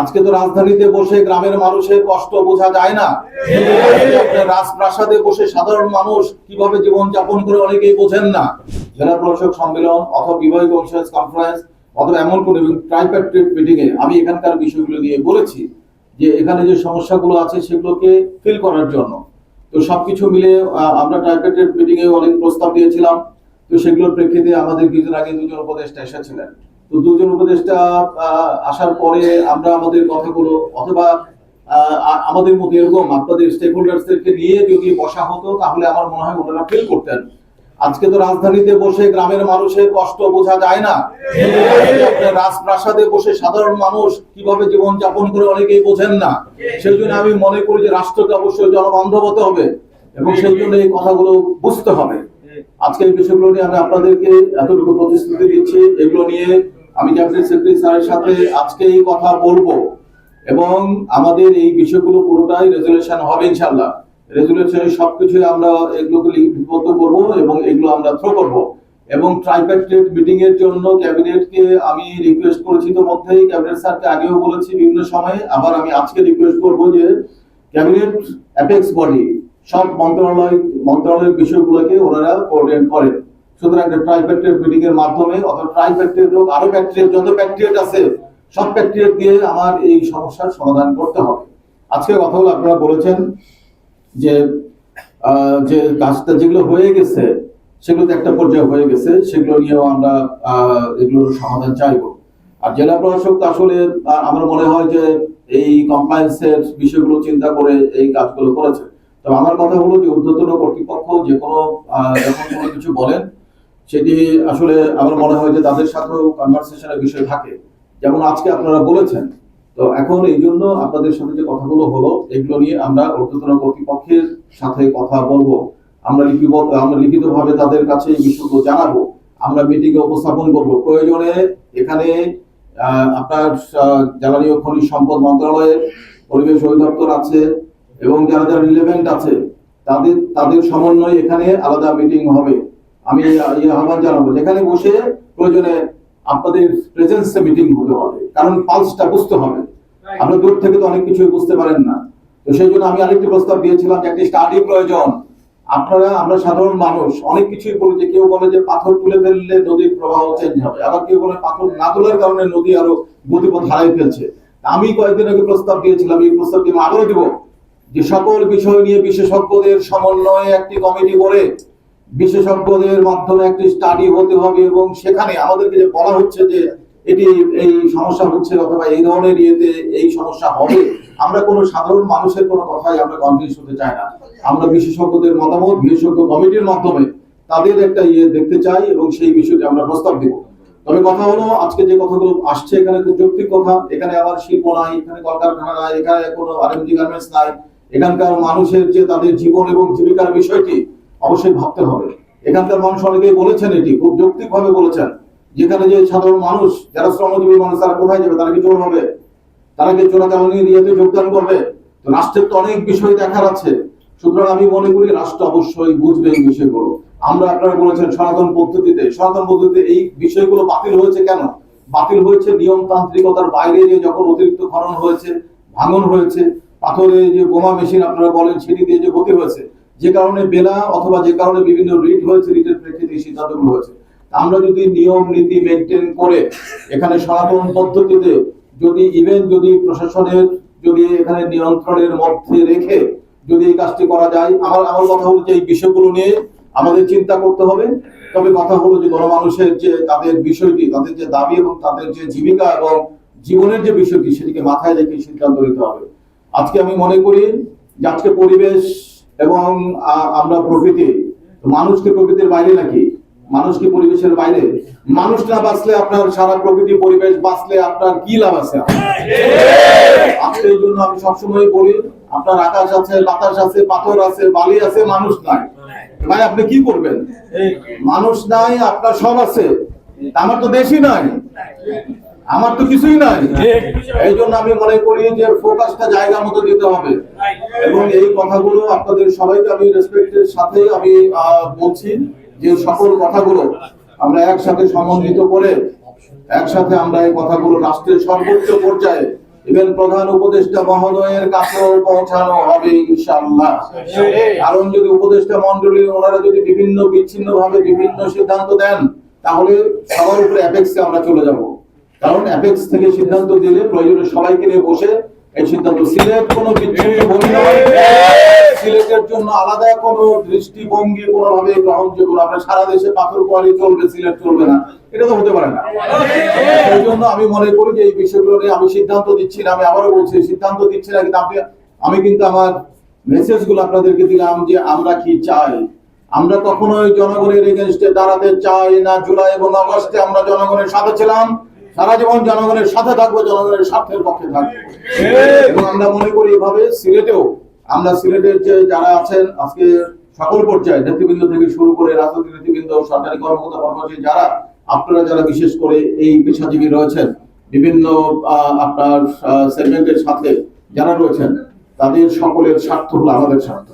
আজকে তো রাজধানীতে বসে গ্রামের মানুষের কষ্ট বোঝা যায় না। রাজপ্রাসাদে বসে সাধারণ মানুষ কীভাবে জীবন যাপন করে অনেকেই বোঝেন না। জেলা প্রশাসক সম্মেলন অথবা বিভাগীয় কমিশনার্স কনফারেন্স অথবা এমন কোন ট্রাইপ্যাট্রিক মিটিং এ আমি এখানকার বিষয়গুলো নিয়ে বলেছি যে এখানে যে সমস্যাগুলো আছে সেগুলোকে ফিল করার জন্য। তো সবকিছু মিলে আমরা ট্রাইপ্যাট্রিক মিটিং এ অনেক প্রস্তাব দিয়েছিলাম। তো সেগুলোর প্রেক্ষিতে আমাদের কিছুদিন আগে দুজন উপদেষ্টা এসেছিলেন। তো দুজন উপদেষ্টা আসার পরে আমরা আমাদের কথাগুলো অথবা আমাদের মতো এরকম আপনাদের স্টেক হোল্ডার্সদেরকে নিয়ে যদি বসা হতো, তাহলে আমার মনে হয় ওনারা ফিল করতেন। আজকে তো রাজধানীতে বসে গ্রামের মানুষের কষ্ট বোঝা যায় না। রাজপ্রাসাদে বসে সাধারণ মানুষ কীভাবে জীবন যাপন করে অনেকেই বোঝেন না। সেই জন্য আমি মনে করি যে রাষ্ট্রকে অবশ্যই জনবান্ধব হতে হবে এবং সেই জন্য এই কথাগুলো বুঝতে হবে। আজকে এই বিষয়গুলো নিয়ে আমি আপনাদেরকে এতটুকু প্রতিশ্রুতি দিচ্ছি। এগুলো নিয়ে আমি ক্যাবিনেট সেক্রেটারি স্যারের সাথে আজকে এই কথা বলব এবং আমাদের এই বিষয়গুলো পুরোটাই রেজুলেশন হবে ইনশাল্লাহ রেজুলেশনে সবকিছু আমরা এগুলোকে লিপিবদ্ধ করব এবং এগুলো আমরা থ্রো করব। এবং ট্রাইপ্যাক্টেড মিটিং এর জন্য ক্যাবিনেটকে আমি রিকোয়েস্ট করেছি তো মধ্যেই, ক্যাবিনেট স্যারকে আগেও বলেছি বিভিন্ন সময়ে, আবার আমি আজকে রিকোয়েস্ট করব যে ক্যাবিনেট অ্যাপেক্স বডি সব মন্ত্রণালয়, মন্ত্রণালয়ের বিষয়গুলোকে ওনারা কোঅর্ডিনেট করেন। সুতরাং একটা ট্রাইপ্যাক্টেড মিটিং এর মাধ্যমে অথবা ট্রাইপ্যাক্টেড হোক, আরও ব্যাকটেরিয়া যত ব্যাকটেরিয়া আছে, সব ব্যাকটেরিয়া দিয়ে আমার এই সমস্যার সমাধান করতে হবে। আজকে কথা হলো আপনারা বলেছেন যে যে কাজটা যেগুলো হয়ে গেছে সেগুলো একটা পর্যায়ে হয়ে গেছে, সেগুলো নিয়েও আমরা এগুলোর সমাধান চাইব। আর জেলা প্রশাসক আসলে আমার মনে হয় যে এই কমপ্লায়েন্সের বিষয়গুলো চিন্তা করে এই কাজগুলো করেছে। তবে আমার কথা হলো যে ঊর্ধ্বতন কর্তৃপক্ষ যে কোনো যখন কোনো কিছু বলেন সেটি আসলে আমার মনে হয় যে তাদের সাথেও কনভারসেশনের বিষয় থাকে। যেমন আজকে আপনারা বলেছেন, তো এখন এই জন্য আপনাদের সাথে যে কথাগুলো হলো, এগুলো নিয়ে আমরা ঊর্ধ্বতন কর্তৃপক্ষের সাথে কথা বলব। আমরা লিপিবদ্ধ, আমরা লিখিতভাবে তাদের কাছে এই বিষয়গুলো জানাব। আমরা মিটিং এ উপস্থাপন করব। প্রয়োজনে এখানে আপনার জ্বালানি ও খনিজ সম্পদ মন্ত্রণালয়ের পরিবেশ অধিদপ্তর আছে এবং যারা যারা রিলেভেন্ট আছে, তাদের তাদের সমন্বয়ে এখানে আলাদা মিটিং হবে। আমি আহ্বান জানাব যেখানে বসে প্রয়োজনে আপনাদের প্রেজেন্সে মিটিং হতে হবে কারণ পালসটা বুঝতে হবে। আপনারা দূর থেকে তো অনেক কিছুই বুঝতে পারেন না। তো সেই জন্য আমি আরেকটি প্রস্তাব দিয়েছিলাম যে একটি স্টাডি প্রয়োজন। আপনারা আমরা সাধারণ মানুষ অনেক কিছুই বলি যে কেউ বলে যে পাথর তুলে ফেললে নদীর প্রবাহ চেঞ্জ হবে আবার কেউ বলে পাথর না তোলার কারণে নদী আরও গতিপথ হারাই ফেলছে। আমি কয়েকদিন আগে প্রস্তাব দিয়েছিলাম এই প্রস্তাবটি আমি আবারও দিব যে সকল বিষয় নিয়ে বিশেষজ্ঞদের সমন্বয়ে একটি কমিটি করে বিশেষজ্ঞদের মাধ্যমে একটি স্টাডি হতে হবে এবং সেখানে আমাদেরকে যে বলা হচ্ছে যে এটি এই সমস্যা হচ্ছে অথবা এই ধরনের ইয়েতে এই সমস্যা হবে, আমরা কোনো সাধারণ মানুষের কোনো কথাই আমরা কনভিন্স হতে চাই না। আমরা বিশেষজ্ঞদের মতামত, বিশেষজ্ঞ কমিটির মাধ্যমে তাদের একটা ইয়ে দেখতে চাই এবং সেই বিষয়টি আমরা প্রস্তাব দেব। তবে কথা হলো, আজকে যে কথাগুলো আসছে এখানে খুব যৌক্তিক কথা। এখানে আবার শিল্প নাই, এখানে কলকারখানা নাই, এখানে কোনো আরএমজি গার্মেন্টস নাই। এখানকার মানুষের যে তাদের জীবন এবং জীবিকার বিষয়টি অবশ্যই ভাবতে হবে। এখানকার মানুষ অনেকেই বলেছেন এটি, খুব যৌক্তিক ভাবে বলেছেন। যেখানে যে সাধারণ মানুষ, যারা শ্রমজীবী মানুষ, তারা কোথায় যাবে? তারা কি চোর হবে? তারা কি চোরাচালানি ইয়েতে যোগদান করবে? তো রাষ্ট্রের তো অনেক বিষয় দেখার আছে। সুতরাং আমি মনে করি রাষ্ট্র অবশ্যই বুঝবে এই বিষয়গুলো। আমরা আপনারা বলেছেন সনাতন পদ্ধতিতে। সনাতন পদ্ধতিতে এই বিষয়গুলো বাতিল হয়েছে কেন? বাতিল হয়েছে নিয়মতান্ত্রিকতার বাইরে যে যখন অতিরিক্ত খনন হয়েছে, ভাঙন হয়েছে, পাথরে যে বোমা মেশিন আপনারা বলেন, সেটি দিয়ে যে গতি হয়েছে যে কারণে বেলা অথবা যে কারণে বিভিন্ন রিট হয়েছে রিটের প্রেক্ষিতে এই সিদ্ধান্তগুলো হয়েছে। আমরা যদি নিয়ম, নীতি মেনটেন করে এখানে সনাতন পদ্ধতিতে যদি ইভেন যদি প্রশাসনের যদি এখানে নিয়ন্ত্রণের মধ্যে রেখে যদি এই কাজটি করা যায়, আমার আমার কথা হলো যে এই বিষয়গুলো নিয়ে আমাদের চিন্তা করতে হবে। তবে কথা হলো যে গণমানুষের যে তাদের বিষয়টি, তাদের যে দাবি এবং তাদের যে জীবিকা এবং জীবনের যে বিষয়টি, সেটিকে মাথায় রেখে সিদ্ধান্ত নিতে হবে। আজকে আমি মনে করি যে আজকে পরিবেশ এবং আমরা প্রকৃতি। মানুষকে প্রকৃতির বাইরে নাকি? মানুষ কি পরিবেশের বাইরে? মানুষ না বাঁচলে আপনার সারা প্রকৃতি, পরিবেশ বাঁচলে আপনার কি লাভ আছে? আজকে এই জন্য আমি সবসময় বলি, আপনার আকাশ আছে, বাতাস আছে, পাথর আছে, বালি আছে, মানুষ নাই। ভাই, আপনি কি করবেন? মানুষ নাই, আপনার সব আছে। আমার তো দেশই নাই। আমার তো কিছুই নাই। এই জন্য আমি মনে করি যে ফোকাসটা জায়গা মতো দিতে হবে। এবং এই কথাগুলো আপনাদের সবাইকে আমি রেসপেক্টের সাথে আমি বলছি যে সকল কথাগুলো আমরা একসাথে সমন্বিত করে একসাথে আমরা এই কথাগুলো রাষ্ট্রের সর্বোচ্চ পর্যায়ে ইভেন প্রধান উপদেষ্টা মহোদয়ের কাছেও পৌঁছানো হবে ইনশাআল্লাহ। কারণ যদি উপদেষ্টা মন্ডলী ওনারা যদি বিভিন্ন বিচ্ছিন্ন ভাবে বিভিন্ন সিদ্ধান্ত দেন তাহলে সবার উপরে অ্যাপেক্সে আমরা চলে যাব। কারণ অ্যাপেক্স থেকে সিদ্ধান্ত দিলে প্রয়োজনে সবাইকে নিয়ে বসে এই সিদ্ধান্ত। সিলেট কোনো বিচ্ছিন্ন ভূমি সিলেটের জন্য আলাদা কোনো দৃষ্টিভঙ্গি কোনোভাবে গ্রহণযোগ্য না। আমরা সারা দেশে পাথর কোয়ারি চলবে, সিলেট চলবে না। এটা তো হতে পারে না। সেই জন্য আমি মনে করি যে এই বিষয়গুলো নিয়ে আমি সিদ্ধান্ত দিচ্ছি না। আমি আবারও বলছি, সিদ্ধান্ত দিচ্ছি না, কিন্তু আপনি আমি কিন্তু আমার মেসেজগুলো আপনাদেরকে দিলাম যে আমরা কি চাই? আমরা কখনোই জনগণের এগেনস্টে দাঁড়াতে চাই না। জুলাই এবং আগস্টে আমরা জনগণের সাথে ছিলাম। সারা জীবন জনগণের সাথে থাকব, জনগণের স্বার্থের পক্ষে থাকব। আমরা মনে করি এভাবে সিলেটেও, আমরা সিলেটের যে যারা আছেন, আজকে সকল পর্যায়ে নেতৃবৃন্দ থেকে শুরু করে রাজনৈতিক নেতৃবৃন্দ, সরকারি কর্মকর্তা, কর্মচারী যারা, আপনারা যারা বিশেষ করে এই পেশাজীবী রয়েছেন, বিভিন্ন আপনার সেগমেন্টের সাথে যারা রয়েছেন, তাদের সকলের স্বার্থ হলো আমাদের স্বার্থ।